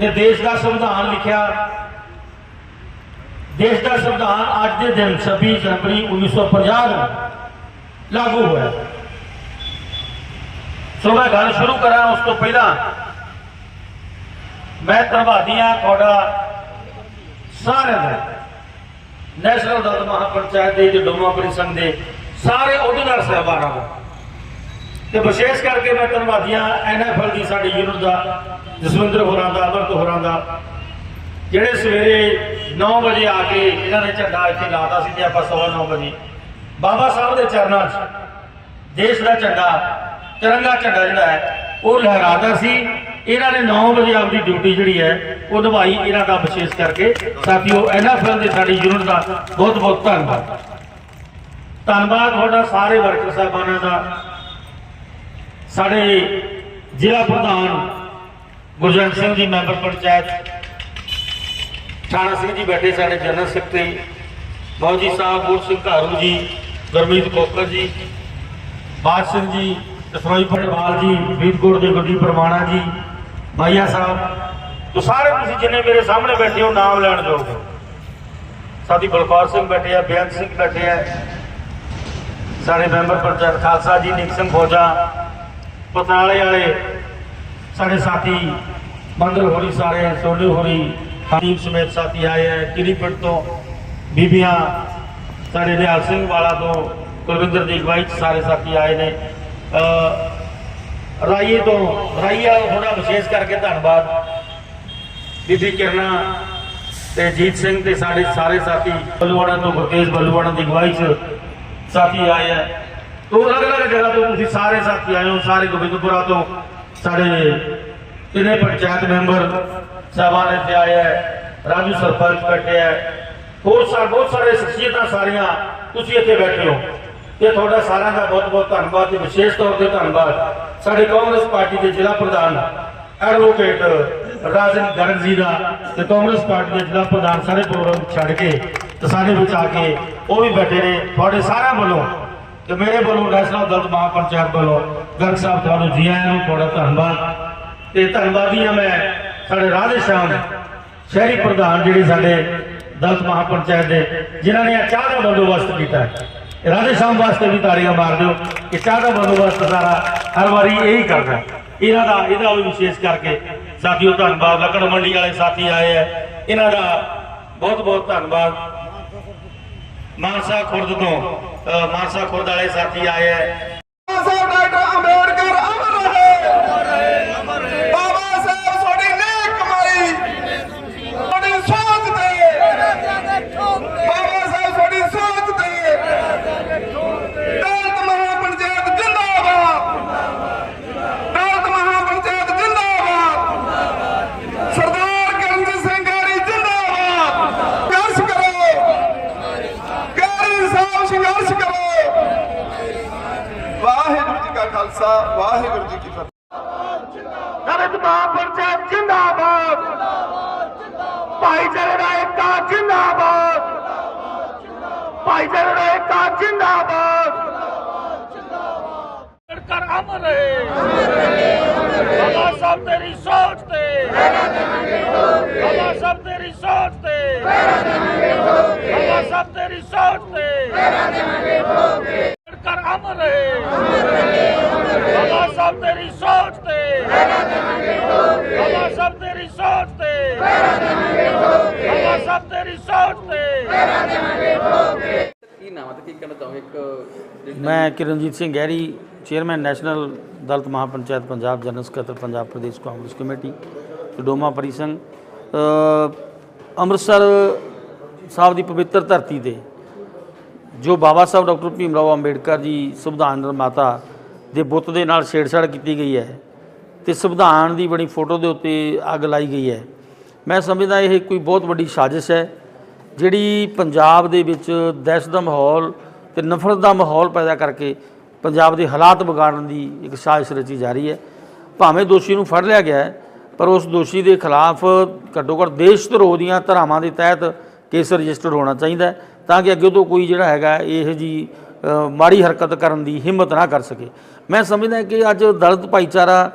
ਨੇ ਦੇਸ਼ ਦਾ ਸੰਵਿਧਾਨ ਲਿਖਿਆ। ਦੇਸ਼ ਦਾ ਸੰਵਿਧਾਨ ਅੱਜ ਦੇ ਦਿਨ 26 ਜਨਵਰੀ 1950 ਨੂੰ ਲਾਗੂ ਹੋਇਆ। ਸੋ ਮੈਂ ਗੱਲ ਸ਼ੁਰੂ ਕਰਾਂ, ਉਸ ਤੋਂ ਪਹਿਲਾਂ ਮੈਂ ਧੰਨਵਾਦੀ ਹਾਂ ਤੁਹਾਡਾ ਸਾਰਿਆਂ ਦਾ। ਨੈਸ਼ਨਲ ਦਲ ਮਹਾਪੰਚਾਇਤ ਦੇ ਜੋ ਡੋਮਾ ਪ੍ਰੀਸੰਘ ਦੇ ਸਾਰੇ ਉਹਦੇ ਨਾਲ ਸਾਹਿਬਾਨਾਂ ਦਾ ਤੇ ਵਿਸ਼ੇਸ਼ ਕਰਕੇ ਮੈਂ ਧੰਨਵਾਦੀ ਹਾਂ ਐਨਐਫਐਲ ਦੀ ਸਾਡੀ ਯੂਨਿਟ ਦਾ, ਜਸਵਿੰਦਰ ਹੋਰਾਂ ਦਾ, ਅਮਰਤ ਹੋਰਾਂ ਦਾ, ਜਿਹੜੇ ਸਵੇਰੇ 9 ਵਜੇ ਆ ਕੇ ਇਹਨਾਂ ਨੇ ਝੰਡਾ ਇੱਥੇ ਲਾਤਾ ਸੀ ਤੇ ਆਪਾਂ ਸਵਾ 9 ਵਜੇ। ਬਾਬਾ ਸਾਹਿਬ ਦੇ ਚਰਨਾਂ 'ਚ ਦੇਸ਼ ਦਾ ਝੰਡਾ, ਤਿਰੰਗਾ ਝੰਡਾ ਜਿਹੜਾ ਹੈ, ਉਹ ਲਹਿਰਾਦਾ ਸੀ। ਇਹਨਾਂ ਨੇ 9 ਵਜੇ ਆਪਦੀ ਡਿਊਟੀ ਜਿਹੜੀ ਹੈ, ਉਹ ਨਿਭਾਈ ਇਹਨਾਂ ਦਾ ਵਿਸ਼ੇਸ਼ ਕਰਕੇ। ਸਾਥੀਓ ਐਨਐਫਐਲ ਦੇ ਸਾਡੀ ਯੂਨਿਟ ਦਾ ਬਹੁਤ ਬਹੁਤ ਧੰਨਵਾਦ। ਧੰਨਵਾਦ ਤੁਹਾਡਾ ਸਾਰੇ ਵਰਕਰ ਸਾਹਿਬਾਨਾਂ ਦਾ। ਸਾਡੇ ਜ਼ਿਲ੍ਹਾ ਪ੍ਰਧਾਨ ਗੁਰਜੰਟ ਸਿੰਘ ਜੀ, ਮੈਂਬਰ ਪੰਚਾਇਤ ਥਾਣਾ ਸਿੰਘ ਜੀ ਬੈਠੇ ਸਾਡੇ ਜਨਰਲ ਸੈਕਟਰੀ ਮੌਜੀ ਸਾਹਿਬ ਗੁਰ ਸਿੰਘ ਘਾਰੂ ਜੀ, ਗੁਰਮੀਤ ਕੋਕਰ ਜੀ ਬਾਦ ਸਿੰਘ ਜੀ ਦਸਰੋਈ ਪਟਵਾਲ ਜੀ, ਫਰੀਦਕੋਟ ਦੇ ਗੁਰਦੀਪ ਪਰਮਾਣਾ ਜੀ ਭਾਈਆ ਸਾਹਿਬ ਜੋ ਸਾਰੇ ਤੁਸੀਂ ਜਿੰਨੇ ਮੇਰੇ ਸਾਹਮਣੇ ਬੈਠੇ ਹੋ, ਨਾਮ ਲੈਣ ਜੋਗ ਸਾਡੀ ਬਲਕੌਰ ਸਿੰਘ ਬੈਠੇ ਆ, ਬੇਅੰਤ ਸਿੰਘ ਬੈਠੇ ਆ, ਸਾਡੇ ਮੈਂਬਰ ਪੰਚਾਇਤ ਖਾਲਸਾ ਜੀ, ਨਿਕ ਸਿੰਘ ਫੌਜਾ ਪਤਾਲੇ ਵਾਲੇ, ਸਾਡੇ ਸਾਥੀ ਬੰਦਰ ਹੋਰੀ ਸਾਰੇ ਸੋਨੂ ਹੋਰੀ ਹਰੀਬ ਸਮੇਤ ਸਾਥੀ ਆਏ ਹੈ ਕਿਰੀਪਟ ਤੋਂ ਬੀਬੀਆਂ, ਸਾਡੇ ਨਿਹਾਲ ਸਿੰਘ ਵਾਲਾ ਤੋਂ ਕੁਲਵਿੰਦਰ ਦੀ ਅਗਵਾਈ 'ਚ ਸਾਰੇ ਸਾਥੀ ਆਏ ਨੇ। ਅਹ, ਰਾਈਏ ਤੋਂ ਰਾਈਏ ਵਾਲਾ ਥੋੜਾ ਵਿਸ਼ੇਸ਼ ਕਰਕੇ ਧੰਨਵਾਦ। ਬੀਬੀ ਕਿਰਨਾ ਤੇ ਜੀਤ ਸਿੰਘ ਤੇ ਸਾਡੇ ਸਾਰੇ ਸਾਥੀ ਬੱਲੂਵਾੜਾ ਤੋਂ ਗੁਰਤੇਜ ਬੱਲੂਵਾੜਾ ਦੀ ਅਗਵਾਈ 'ਚ ਸਾਥੀ ਆਏ ਹੈ ਤੋਂ ਅਲੱਗ ਅਲੱਗ ਜਗ੍ਹਾ ਤੋਂ ਤੁਸੀਂ ਸਾਰੇ ਸਾਥੀ ਆਏ ਹੋ, ਸਾਰੇ ਗੋਬਿੰਦਪੁਰਾ ਤੋਂ। ਸਾਡੇ ਤਿੰਨੇ ਪੰਚਾਇਤ ਮੈਂਬਰ ਸਾਹਿਬਾਨ ਇੱਥੇ ਆਏ ਹੈ ਰਾਜੂ ਸਰਪੰਚ ਬੈਠੇ ਹੈ ਹੋਰ ਸਾਰੇ ਬਹੁਤ ਸਾਰੇ ਸ਼ਖਸੀਅਤਾਂ ਸਾਰੀਆਂ ਤੁਸੀਂ ਇੱਥੇ ਬੈਠੇ ਹੋ। ਇਹ ਤੁਹਾਡਾ ਸਾਰਿਆਂ ਦਾ ਬਹੁਤ ਬਹੁਤ ਧੰਨਵਾਦ ਤੇ ਵਿਸ਼ੇਸ਼ ਤੌਰ ਤੇ ਧੰਨਵਾਦ। ਸਾਡੇ ਕਾਂਗਰਸ ਪਾਰਟੀ ਦੇ ਜ਼ਿਲ੍ਹਾ ਪ੍ਰਧਾਨ ਐਡਵੋਕੇਟ ਰਾਜਨ ਗਰਗ ਜੀ ਦਾ ਤੇ ਕਾਂਗਰਸ ਪਾਰਟੀ ਦੇ ਜ਼ਿਲ੍ਹਾ ਪ੍ਰਧਾਨ ਸਾਰੇ ਪ੍ਰੋਗਰਾਮ ਛੱਡ ਕੇ ਤੇ ਸਾਡੇ ਵਿੱਚ ਆ ਕੇ ਉਹ ਵੀ ਬੈਠੇ ਨੇ। ਤੁਹਾਡੇ ਸਾਰਿਆਂ ਵੱਲੋਂ ਤੇ ਮੇਰੇ ਵੱਲੋਂ ਨੈਸ਼ਨਲ ਦਲਤ ਦਲ ਮਹਾਪੰਚਾਇਤ ਵੱਲੋਂ ਗਰਗ ਸਾਹਿਬ ਤੁਹਾਨੂੰ ਜੀ ਆਇਆਂ ਨੂੰ ਤੁਹਾਡਾ ਧੰਨਵਾਦ। ਤੇ ਧੰਨਵਾਦੀ ਹਾਂ ਮੈਂ ਸਾਡੇ ਰਾਧੇ ਸ਼ਾਮ ਸ਼ਹਿਰੀ ਪ੍ਰਧਾਨ ਜਿਹੜੇ ਸਾਡੇ ਦਲਤ ਮਹਾਪੰਚਾਇਤ ਦੇ, ਜਿਨ੍ਹਾਂ ਨੇ ਚਾਹ ਦਾ ਬੰਦੋਬਸਤ ਕੀਤਾ। ਰਾਧੇ ਸ਼ਾਮ ਵਾਸਤੇ ਵੀ ਤਾੜੀਆਂ ਮਾਰ ਦਿਓ ਕਿ ਚਾਹ ਦਾ ਬੰਦੋਬਸਤ ਸਾਰਾ ਹਰ ਵਾਰੀ ਇਹੀ ਕਰਦਾ ਇਹਨਾਂ ਦਾ, ਇਹਦਾ ਵੀ ਵਿਸ਼ੇਸ਼ ਕਰਕੇ ਸਾਥੀਓ ਧੰਨਵਾਦ। ਲੱਕੜ ਮੰਡੀ ਵਾਲੇ ਸਾਥੀ ਆਏ ਹੈ ਇਹਨਾਂ ਦਾ ਬਹੁਤ ਬਹੁਤ ਧੰਨਵਾਦ। ਮਾਨਸਾ ਖੁਰਦ ਤੋਂ ਮਾਨਸਾ ਖੁਰਦ ਵਾਲੇ ਸਾਥੀ ਆਏ ਹੈ ਸਾਹਿਬ ਡਾਕਟਰ ਅੰਬੇਡਕਰ ਅਮਰ ਰਹੇ ਬਾਬਾ ਸਾਹਿਬ ਤੁਹਾਡੀ ਨੇਕ ਕਮਾਈ ਤੁਹਾਡੀ ਸੋਚ ਤੇ ਬਾਬਾ ਸਾਹਿਬ ਤੁਹਾਡੀ ਸੋਚ ਤੇ ਦਲਤ ਮਹਾਪੰਚਾਇਤ ਜਿੰਦਾਬਾਦ ਦਲਤ ਮਹਾਪੰਚਾਇਤ ਜਿੰਦਾਬਾਦ ਸਰਦਾਰ ਕਰਮਜੀਤ ਸਿੰਘ ਗਾਰੀ ਜਿੰਦਾਬਾਦ ਸੰਘਰਸ਼ ਕਰੋ ਗਾਰੀ ਸਾਹਿਬ ਸੰਘਰਸ਼ ਕਰੋ ਵਾਹਿਗੁਰੂ ਜੀ ਕਾ ਖਾਲਸਾ ਵਾਹਿਗੁਰੂ ਜੀ ਕੀ ਫਤਿਹ ਦਲਿਤ ਮਹਾਪੰਚਾਇਤ ਜਿੰਦਾਬਾਦ। ਭਾਈਚਾਰੇ ਦਾ ਏਕਾ ਜਿੰਦਾਬਾਦ। ਭਾਈਚਾਰੇ ਦਾ ਏਕਾ ਜਿੰਦਾਬਾਦ। ਕਰ ਅਮਰ ਰਹੇ। ਬਾਬਾ ਸਾਹਿਬ ਤੇਰੀ ਸੋਚ ਤੇ। ਬਾਬਾ ਸਾਹਿਬ ਤੇਰੀ ਸੋਚ ਤੇ। ਬਾਬਾ ਸਾਹਿਬ ਤੇਰੀ ਸੋਚ ਤੇ। ਕਰ ਅਮਰ ਰਹੇ। ਬਾਬਾ ਸਾਹਿਬ ਤੇਰੀ ਸੋਚ ਤੇ। ਬਾਬਾ ਸਾਹਿਬ ਤੇਰੀ ਸੋਚ ਤੇ। ਬਾਬਾ ਸਾਹਿਬ ਤੇਰੀ ਸੋਚ ਤੇ। ਕੀ ਨਾਮ ਹੈ ਤੇ ਕੀ ਕਹਿਣਾ ਚਾਹੋਗੇ? ਇੱਕ ਮੈਂ Kiranjit Singh Gehri chairman national Dalit Mahapanchayat Punjab general ਸਕੱਤਰ ਪੰਜਾਬ ਪ੍ਰਦੇਸ਼ ਕਾਂਗਰਸ ਕਮੇਟੀ ਡੋਮਾ ਪਰਿਸੰਘ ਅ, ਅੰਮ੍ਰਿਤਸਰ ਸਾਹਿਬ ਦੀ ਪਵਿੱਤਰ ਧਰਤੀ ਤੇ ਜੋ ਬਾਬਾ ਸਾਹਿਬ ਡਾਕਟਰ ਭੀਮ ਰਾਓ ਅੰਬੇਡਕਰ ਜੀ ਸੰਵਿਧਾਨ ਨਿਰਮਾਤਾ ਦੇ ਬੁੱਤ ਦੇ ਨਾਲ ਛੇੜਛਾੜ ਕੀਤੀ ਗਈ ਹੈ ਤੇ ਸੰਵਿਧਾਨ ਦੀ ਬਣੀ ਫੋਟੋ ਦੇ ਉੱਤੇ ਅੱਗ ਲਾਈ ਗਈ ਹੈ। ਮੈਂ ਸਮਝਦਾ ਇਹ ਕੋਈ ਬਹੁਤ ਵੱਡੀ ਸਾਜ਼ਿਸ਼ ਹੈ, ਜਿਹੜੀ ਪੰਜਾਬ ਦੇ ਵਿੱਚ ਦਹਿਸ਼ਤ ਦਾ ਮਾਹੌਲ ਤੇ ਨਫ਼ਰਤ ਦਾ ਮਾਹੌਲ ਪੈਦਾ ਕਰਕੇ ਪੰਜਾਬ ਦੇ ਹਾਲਾਤ ਵਿਗਾੜਨ ਦੀ ਇੱਕ ਸਾਜ਼ਿਸ਼ ਰਚੀ ਜਾ ਰਹੀ ਹੈ। ਭਾਵੇਂ ਦੋਸ਼ੀ ਨੂੰ ਫੜ ਲਿਆ ਗਿਆ ਹੈ, ਪਰ ਉਸ ਦੋਸ਼ੀ ਦੇ ਖਿਲਾਫ ਘੱਟੋ ਘੱਟ ਦੇਸ਼ ਧਰੋਹ ਦੀਆਂ ਧਾਰਾਵਾਂ ਦੇ ਤਹਿਤ ਕੇਸ ਰਜਿਸਟਰ ਹੋਣਾ ਚਾਹੀਦਾ ਤਾਂ ਕਿ ਅੱਗੇ ਤੋਂ ਕੋਈ ਜਿਹੜਾ ਹੈਗਾ ਇਹ ਜੀ ਮਾੜੀ ਹਰਕਤ ਕਰਨ ਦੀ ਹਿੰਮਤ ਨਾ ਕਰ ਸਕੇ। ਮੈਂ ਸਮਝਦਾ ਕਿ ਅੱਜ ਦਲਿਤ ਭਾਈਚਾਰਾ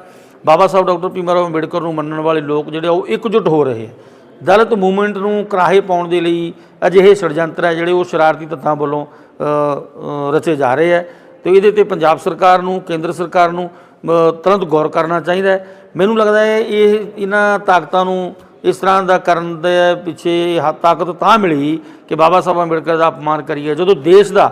ਬਾਬਾ ਸਾਹਿਬ ਡਾਕਟਰ ਭੀਮ ਰਾਓ ਅੰਬੇਡਕਰ ਨੂੰ ਮੰਨਣ ਵਾਲੇ ਲੋਕ ਜਿਹੜੇ ਆ, ਉਹ ਇਕਜੁੱਟ ਹੋ ਰਹੇ ਆ। ਦਲਿਤ ਮੂਵਮੈਂਟ ਨੂੰ ਕਰਾਹੇ ਪਾਉਣ ਦੇ ਲਈ ਅਜਿਹੇ ષਡਯੰਤਰ ਹੈ ਜਿਹੜੇ ਉਹ ਸ਼ਰਾਰਤੀ ਤੱਤਾਂ ਵੱਲੋਂ ਰਚੇ ਜਾ ਰਹੇ ਹੈ ਤੇ ਇਹਦੇ ਤੇ ਪੰਜਾਬ ਸਰਕਾਰ ਨੂੰ, ਕੇਂਦਰ ਸਰਕਾਰ ਨੂੰ ਤੁਰੰਤ ਗੌਰ ਕਰਨਾ ਚਾਹੀਦਾ ਹੈ। ਮੈਨੂੰ ਲੱਗਦਾ ਹੈ ਇਹ, ਇਹਨਾਂ ਤਾਕਤਾਂ ਨੂੰ ਇਸ ਤਰ੍ਹਾਂ ਦਾ ਕਰਨ ਦੇ ਪਿੱਛੇ ਤਾਕਤ ਤਾਂ ਮਿਲੀ ਕਿ ਬਾਬਾ ਸਾਹਿਬ ਅੰਬੇਡਕਰ ਦਾ ਅਪਮਾਨ ਕਰੀਏ। ਜਦੋਂ ਦੇਸ਼ ਦਾ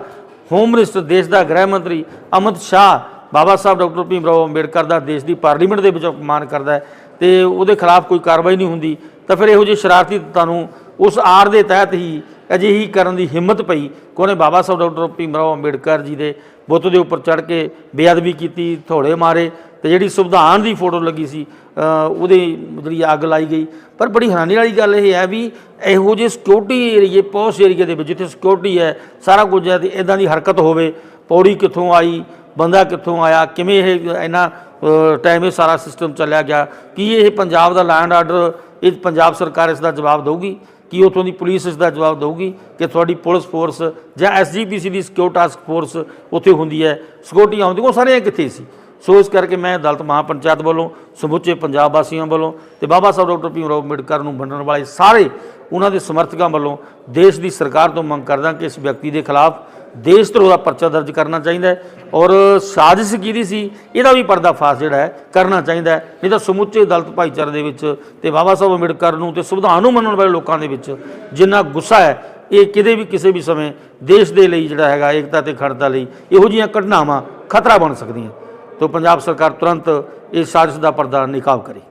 ਹੋਮ ਮਿਨਿਸਟਰ ਦੇਸ਼ ਦਾ ਗ੍ਰਹਿ ਮੰਤਰੀ ਅਮਿਤ ਸ਼ਾਹ, ਬਾਬਾ ਸਾਹਿਬ ਡਾਕਟਰ ਭੀਮ ਰਾਓ ਅੰਬੇਡਕਰ ਦਾ ਦੇਸ਼ ਦੀ ਪਾਰਲੀਮੈਂਟ ਦੇ ਵਿੱਚ ਅਪਮਾਨ ਕਰਦਾ ਹੈ ਤੇ ਉਹਦੇ ਖਿਲਾਫ ਕੋਈ ਕਾਰਵਾਈ ਨਹੀਂ ਹੁੰਦੀ, ਤਾਂ ਫਿਰ ਇਹੋ ਜਿਹੇ ਸ਼ਰਾਰਤੀ ਤੱਤਾਂ ਨੂੰ ਉਸ ਆੜ ਦੇ ਤਹਿਤ ਹੀ ਅਜਿਹੀ ਕਰਨ ਦੀ ਹਿੰਮਤ ਪਈ ਕਿ ਉਹਨੇ ਬਾਬਾ ਸਾਹਿਬ ਡਾਕਟਰ ਭੀਮ ਰਾਓ ਅੰਬੇਡਕਰ ਜੀ ਦੇ ਬੁੱਤ ਦੇ ਉੱਪਰ ਚੜ੍ਹ ਕੇ ਬੇਅਦਬੀ ਕੀਤੀ ਥੋੜੇ ਮਾਰੇ ਤੇ ਜਿਹੜੀ ਸੰਵਿਧਾਨ ਦੀ ਫੋਟੋ ਲੱਗੀ ਸੀ ਅ, ਉਹਦੇ ਜਿਹੜੀ ਅੱਗ ਲਾਈ ਗਈ। ਪਰ ਬੜੀ ਹੈਰਾਨੀ ਵਾਲੀ ਗੱਲ ਇਹ ਹੈ ਵੀ ਇਹੋ ਜਿਹੇ ਸਿਕਿਉਰਿਟੀ ਏਰੀਏ ਪੋਸਟ ਏਰੀਏ ਦੇ ਵਿੱਚ ਜਿੱਥੇ ਸਿਕਿਉਰਿਟੀ ਹੈ ਸਾਰਾ ਕੁਝ ਹੈ ਤੇ ਇਦਾਂ ਦੀ ਹਰਕਤ ਹੋਵੇ ਪੌੜੀ ਕਿੱਥੋਂ ਆਈ ਬੰਦਾ ਕਿੱਥੋਂ ਆਇਆ ਕਿਵੇਂ ਇਹ ਇਹਨਾਂ ਟਾਈਮ ਇਹ ਸਾਰਾ ਸਿਸਟਮ ਚੱਲਿਆ ਗਿਆ ਕੀ ਇਹ ਪੰਜਾਬ ਦਾ ਲੈਂਡ ਆਰਡਰ ਇਹ ਪੰਜਾਬ ਸਰਕਾਰ ਇਸ ਦਾ ਜਵਾਬ ਦੇਊਗੀ? ਕੀ ਉਥੋਂ ਦੀ ਪੁਲਿਸ ਇਸ ਦਾ ਜਵਾਬ ਦੇਊਗੀ ਕਿ ਤੁਹਾਡੀ ਪੁਲਿਸ ਫੋਰਸ ਜਾਂ ਐਸਜੀਪੀਸੀ ਦੀ ਸਿਕਿਉਰ ਟਾਸਕ ਫੋਰਸ ਉੱਥੇ ਹੁੰਦੀ ਹੈ? ਸਿਕਿਉਰਿਟੀ ਆਉਂਦੀ ਉਹ ਸਾਰੇ ਕਿੱਥੇ ਸੀ? ਸੋ ਇਸ ਕਰਕੇ ਮੈਂ ਦਲਤ ਮਹਾਪੰਚਾਇਤ ਵੱਲੋਂ, ਸਮੁੱਚੇ ਪੰਜਾਬ ਵਾਸੀਆਂ ਵੱਲੋਂ ਤੇ ਬਾਬਾ ਸਾਹਿਬ ਡਾਕਟਰ ਭੀਮ ਰਾਓ ਅੰਬੇਡਕਰ ਨੂੰ ਵੰਡਣ ਵਾਲੇ ਸਾਰੇ ਉਹਨਾਂ ਦੇ ਸਮਰਥਕਾਂ ਵੱਲੋਂ ਦੇਸ਼ ਦੀ ਸਰਕਾਰ ਤੋਂ ਮੰਗ ਕਰਦਾ ਕਿ ਇਸ ਵਿਅਕਤੀ ਦੇ ਖਿਲਾਫ ਦੇਸ਼ ਧਰੋਹ ਦਾ ਪਰਚਾ ਦਰਜ ਕਰਨਾ ਚਾਹੀਦਾ ਹੈ ਔਰ ਸਾਜ਼ਿਸ਼ ਕਿਹਦੀ ਸੀ, ਇਹਦਾ ਵੀ ਪਰਦਾਫਾਸ਼ ਜਿਹੜਾ ਹੈ ਕਰਨਾ ਚਾਹੀਦਾ ਹੈ। ਨਹੀਂ ਤਾਂ ਸਮੁੱਚੇ ਦਲਿਤ ਭਾਈਚਾਰੇ ਦੇ ਵਿੱਚ ਤੇ ਬਾਬਾ ਸਾਹਿਬ ਅੰਬੇਡਕਰ ਨੂੰ ਤੇ ਸੰਵਿਧਾਨ ਨੂੰ ਮੰਨਣ ਵਾਲੇ ਲੋਕਾਂ ਦੇ ਵਿੱਚ ਜਿੰਨਾ ਗੁੱਸਾ ਹੈ, ਇਹ ਕਿਤੇ ਵੀ ਕਿਸੇ ਵੀ ਸਮੇਂ ਦੇਸ਼ ਦੇ ਲਈ ਜਿਹੜਾ ਹੈਗਾ ਏਕਤਾ ਤੇ ਖੜਤਾ ਲਈ ਇਹੋ ਜਿਹੀਆਂ ਘਟਨਾਵਾਂ, ਖਤਰਾ ਬਣ ਸਕਦੀਆਂ। ਤੋਂ ਪੰਜਾਬ ਸਰਕਾਰ ਤੁਰੰਤ ਇਸ ਸਾਜ਼ਿਸ਼ ਦਾ ਪਰਦਾ ਨਿਕਾਬ ਕਰੇ।